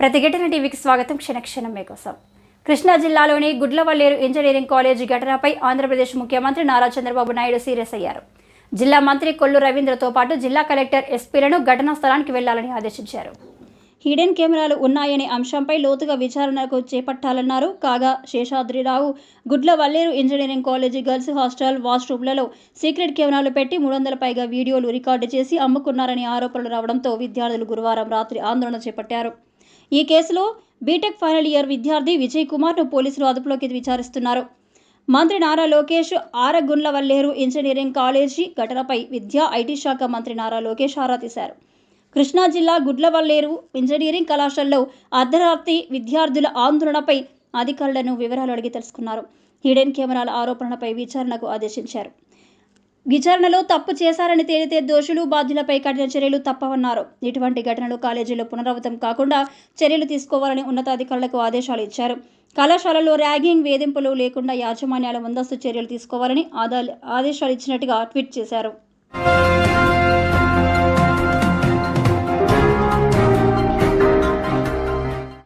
ప్రతిఘటన టీవీకి స్వాగతం. క్షణక్షణం మీకోసం. కృష్ణా జిల్లాలోని గుడ్లవల్లేరు ఇంజనీరింగ్ కాలేజీ ఘటనపై ఆంధ్రప్రదేశ్ ముఖ్యమంత్రి నారా చంద్రబాబు నాయుడు సీరియస్ అయ్యారు. జిల్లా మంత్రి కొల్లు రవీంద్రతో పాటు జిల్లా కలెక్టర్ ఎస్పీలను ఘటనా స్థలానికి వెళ్ళాలని ఆదేశించారు. హిడెన్ కెమెరాలు ఉన్నాయనే అంశంపై లోతుగా విచారణకు చేపట్టాలన్నారు. కాగా Seshadri Rao Gudlavalleru engineering college girls hostel వాష్రూమ్లలో secret కెమెరాలు పెట్టి మూడు వందల పైగా వీడియోలు రికార్డు చేసి అమ్ముకున్నారని ఆరోపణలు రావడంతో విద్యార్థులు గురువారం రాత్రి ఆందోళన చేపట్టారు. ఈ కేసులో బీటెక్ ఫైనల్ ఇయర్ విద్యార్థి విజయ్ కుమార్ను పోలీసులు అదుపులోకి విచారిస్తున్నారు. మంత్రి నారా లోకేష్ ఆరగుండ్లవల్లేరు ఇంజనీరింగ్ కాలేజీ ఘటనపై విద్యా ఐటీ శాఖ మంత్రి నారా లోకేష్ ఆరా తీశారు. కృష్ణా జిల్లా గుడ్లవల్లేరు ఇంజనీరింగ్ కళాశాలలో అర్ధరాత్రి విద్యార్థుల ఆందోళనపై అధికారులను వివరాలు అడిగి తెలుసుకున్నారు. హిడెన్ కెమెరాల ఆరోపణలపై విచారణకు ఆదేశించారు. విచారణలో తప్పు చేశారని తేలితే దోషులు బాధ్యులపై కఠిన చర్యలు తప్పవన్నారు. ఇటువంటి ఘటనలు కాలేజీలో పునరావృతం కాకుండా చర్యలు తీసుకోవాలని ఉన్నతాధికారులకు ఆదేశాలు ఇచ్చారు. కళాశాలలో ర్యాగింగ్ వేధింపులు లేకుండా యాజమాన్యాల ముందస్తు చర్యలు తీసుకోవాలని ఆదా ఆదేశాలు ఇచ్చినట్టుగా ట్వీట్ చేశారు.